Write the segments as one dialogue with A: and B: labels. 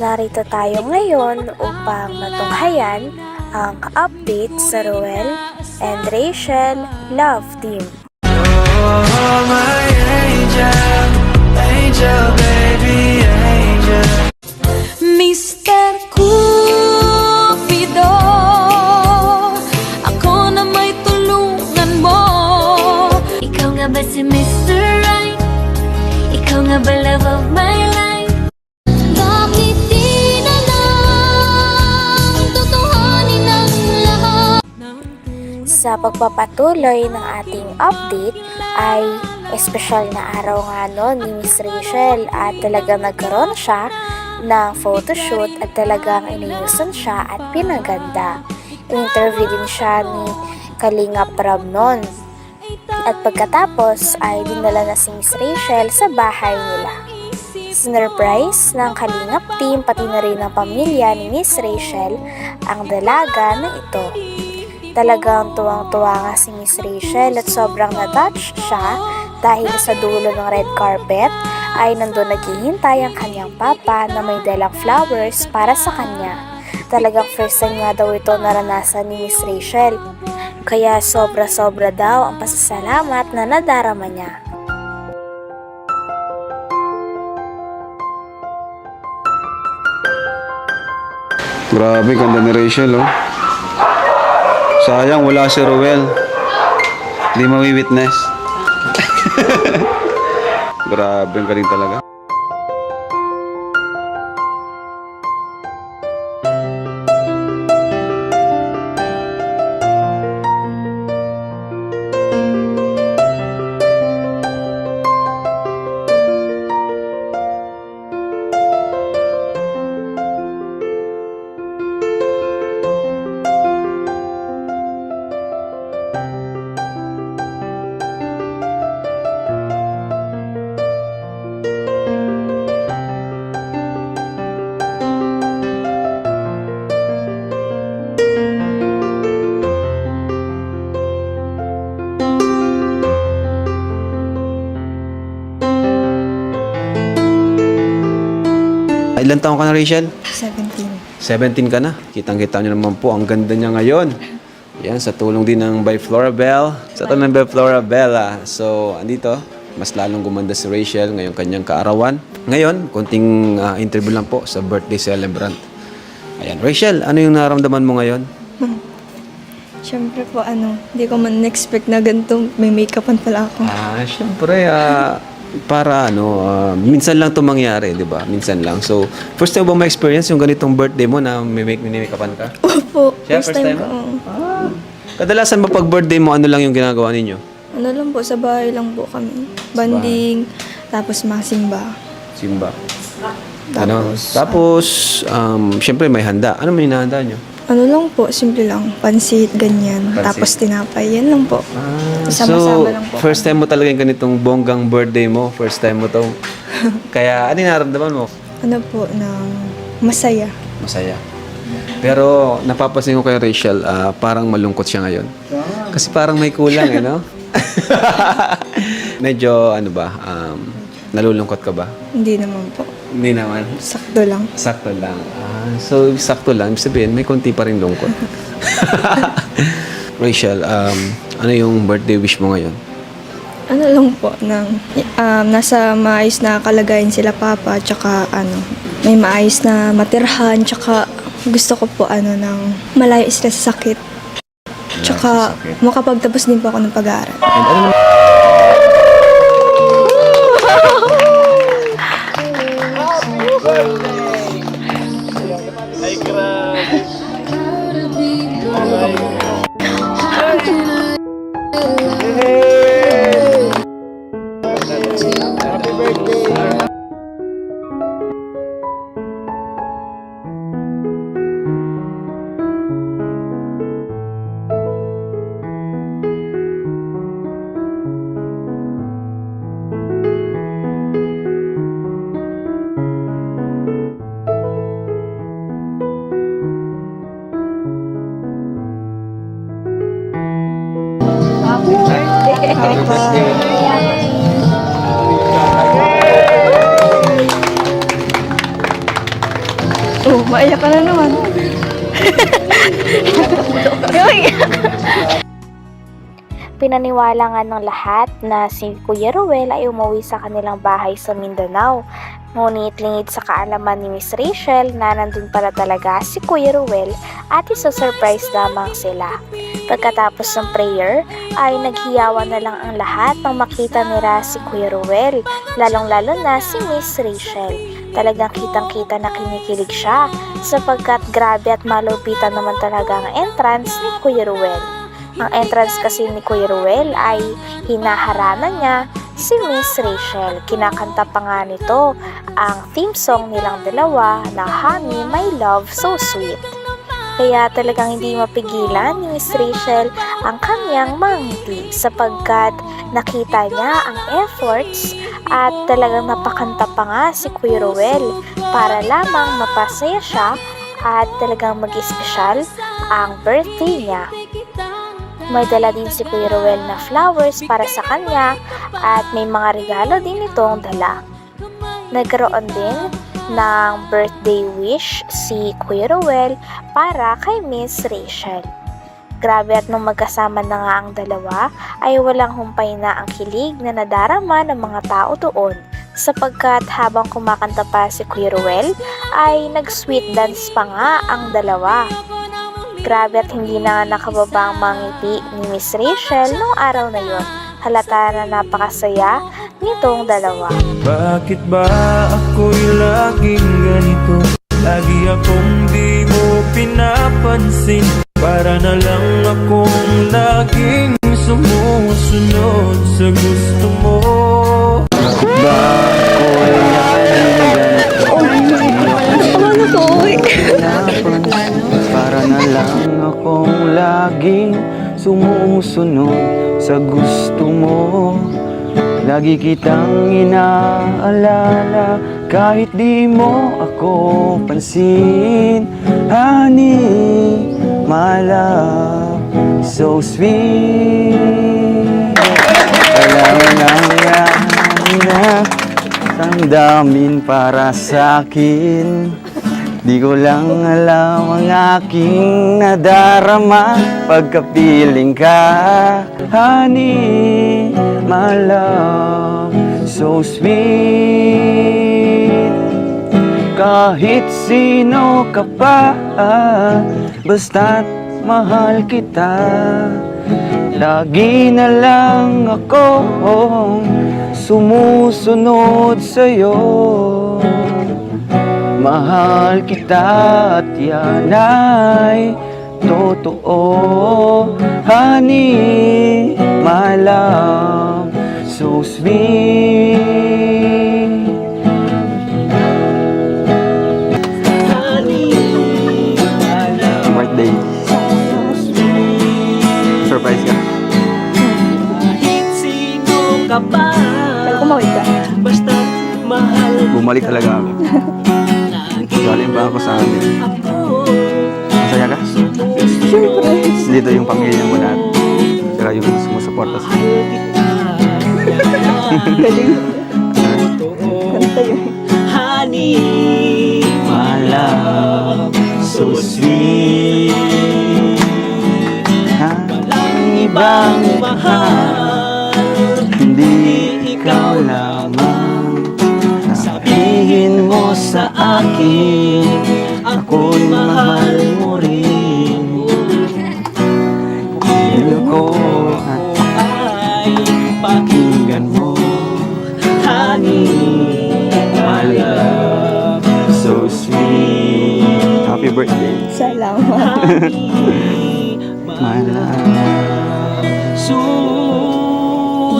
A: narito tayo ngayon upang matunghayan ang update sa Ruel and Rachel Love Team.
B: Oh, my angel, angel,
A: Sa pagpapatuloy ng ating update ay espesyal na araw nga no ni Miss Rachel at talagang nagkaroon siya ng photoshoot at talagang inayusan siya at pinaganda. In-interview din siya ni Kalinga Prab noon. At pagkatapos ay dinala na si Miss Rachel sa bahay nila. Sinurprise ng Kalingap team pati na rin ng pamilya ni Miss Rachel ang dalaga na ito. Talagang tuwang-tuwa nga si Miss Rachel at sobrang na-touch siya dahil sa dulo ng red carpet ay nandun naghihintay ang kanyang papa na may dalang flowers para sa kanya. Talagang first time nga daw ito naranasan ni Miss Rachel. Kaya sobra-sobra daw ang pasasalamat na nadarama niya.
C: Grabe, ganda ni Rachel, oh. Sayang, wala si Ruel. Hindi mawi-witness. Grabe, ang galing talaga. Ilan taong ka na, Rachel?
D: 17.
C: 17 ka na. Kitang-kita niyo naman po, ang ganda niya ngayon. Yan, sa tulong din ng by Florabelle. Sa tulong ng by Florabella. So, andito, mas lalong gumanda si Rachel ngayong kanyang kaarawan. Ngayon, konting ah, interview lang po sa birthday celebrant. Ayan, Rachel, ano yung naramdaman mo ngayon?
D: Siyempre po, ano, hindi ko man expect na ganito may make-upan pala ako.
C: Ah, syempre, ah, para ano, ah, minsan lang to mangyari, di ba? Minsan lang. So, first time ba ma-experience yung ganitong birthday mo na may make minimikapan ka?
D: Opo,
C: Siya,
D: first,
C: first
D: time,
C: time
D: ko. oo.
C: Kadalasan ba pag birthday mo, ano lang yung ginagawa ninyo?
D: Ano lang po, sa bahay lang po kami. Banding, tapos masimba.
C: Simba. Ano?
D: Tapos,
C: Tapos, um, syempre may handa. Ano may hinahanda nyo?
D: Ano lang po, simple lang. Pansit, ganyan.
C: Pansit.
D: Tapos tinapay, yan lang po.
C: Ah, so,
D: lang po
C: first time mo talaga yung ganitong bonggang birthday mo. First time mo to. Kaya, ano yung naramdaman mo?
D: Ano po, ng masaya.
C: Masaya. Pero, napapansin ko kay Rachel, ah, parang malungkot siya ngayon. Kasi parang may kulang, eh, no? Medyo, ano ba, um, nalulungkot ka ba?
D: Hindi naman po.
C: Hindi naman.
D: Sakto lang.
C: Sakto lang. Ah, so, sakto lang. Ibig sabihin, may konti pa rin lungkot. Rachel, um, ano yung birthday wish mo ngayon?
D: Ano lang po, ng, um, nasa maayos na kalagayan sila papa, tsaka ano, may maayos na matirhan, tsaka gusto ko po ano, ng malayo sila sa sakit. Tsaka makapagtapos din po ako ng pag-aaral.
C: And ano naman? Woo!
D: Oh, maiyak ka na naman.
A: Pinaniwala nga ng lahat na si Kuya Ruel ay umuwi sa kanilang bahay sa Mindanao. Ngunit lingid sa kaalaman ni Miss Rachel na nandun pala talaga si Kuya Ruel at isa surprise lamang sila. Pagkatapos ng prayer ay naghiyawan na lang ang lahat nang makita nila si Kuya Ruel, lalong-lalo na si Miss Rachel. Talagang kitang-kita na kinikilig siya sapagkat grabe at malupitan naman talaga ang entrance ni Kuya. Ang entrance kasi ni Kuya ay hinaharana niya si Miss Rachel. Kinakanta pa nga nito ang theme song nilang dalawa na Honey, My Love, So Sweet. Kaya talagang hindi mapigilan ni Miss Rachel ang kanyang mangiti sapagkat nakita niya ang efforts at talagang napakanta pa nga si Kuya Ruel para lamang mapasaya siya at talagang mag-espesyal ang birthday niya. May dala din si Kuya Ruel na flowers para sa kanya at may mga regalo din itong dala. Nagkaroon din ng birthday wish si Kuya Ruel para kay Miss Rachel. Grabe at nung magkasama na nga ang dalawa ay walang humpay na ang kilig na nadarama ng mga tao doon sapagkat habang kumakanta pa si Kuya Ruel ay nag-sweet dance pa nga ang dalawa. Grabe at hindi na nakababa ang mga ngiti ni Miss Rachel noong araw na yon. Halata na napakasaya nitong dalawa.
B: Bakit ba ako'y laging ganito? Lagi akong di mo pinapansin Para na lang akong laging sumusunod sa gusto mo
C: Ba ako'y laging
D: Ano to? Uy!
E: Para na lang akong laging sumusunod sa gusto mo Lagi kitang inaalala kahit di mo ako pansin. Honey, my love, so sweet. Alam na nga na ang damin para sa Di ko lang alam ang aking nadarama. Pagkapiling ka Honey, my love So sweet. Kahit sino ka pa Basta't mahal kita. Lagi na lang akong sumusunod sa'yo Mahal kita at yan ay totoo. Honey, my love, so sweet Birthday Surprise ka.
D: Kaya kumawit ka.
E: Bumalik talaga ako Ka? Dito yung pamilya mo lahat Saka yung sumusuporta sa
D: Galing. Kanta yun.
E: My love, so sweet Walang ibang mahal Hindi ikaw lamang Sabihin mo sa akin pakinggan mo Honey, my love, so sweet Happy birthday,
D: Salamat.
E: my love So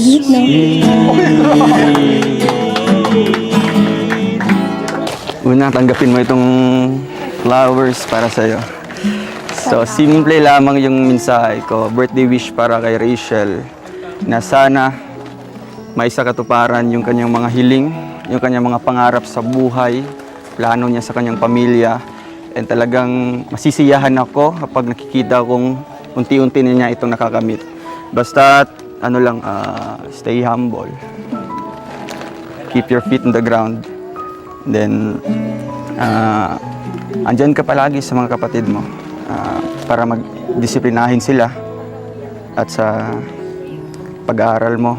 D: Sweet
E: Una, tanggapin mo itong flowers para sa'yo. So, simple lamang yung mensahe ko. Birthday wish para kay Rachel na sana may sa katuparan yung kanyang mga hiling, yung kanyang mga pangarap sa buhay, plano niya sa kanyang pamilya. And talagang masisiyahan ako kapag nakikita kong unti-unti niya itong nakakamit. Basta, ano lang, ah, stay humble. Keep your feet on the ground. Then, ah, andyan ka palagi sa mga kapatid mo ah, para magdisiplinahin sila at sa pag-aaral mo,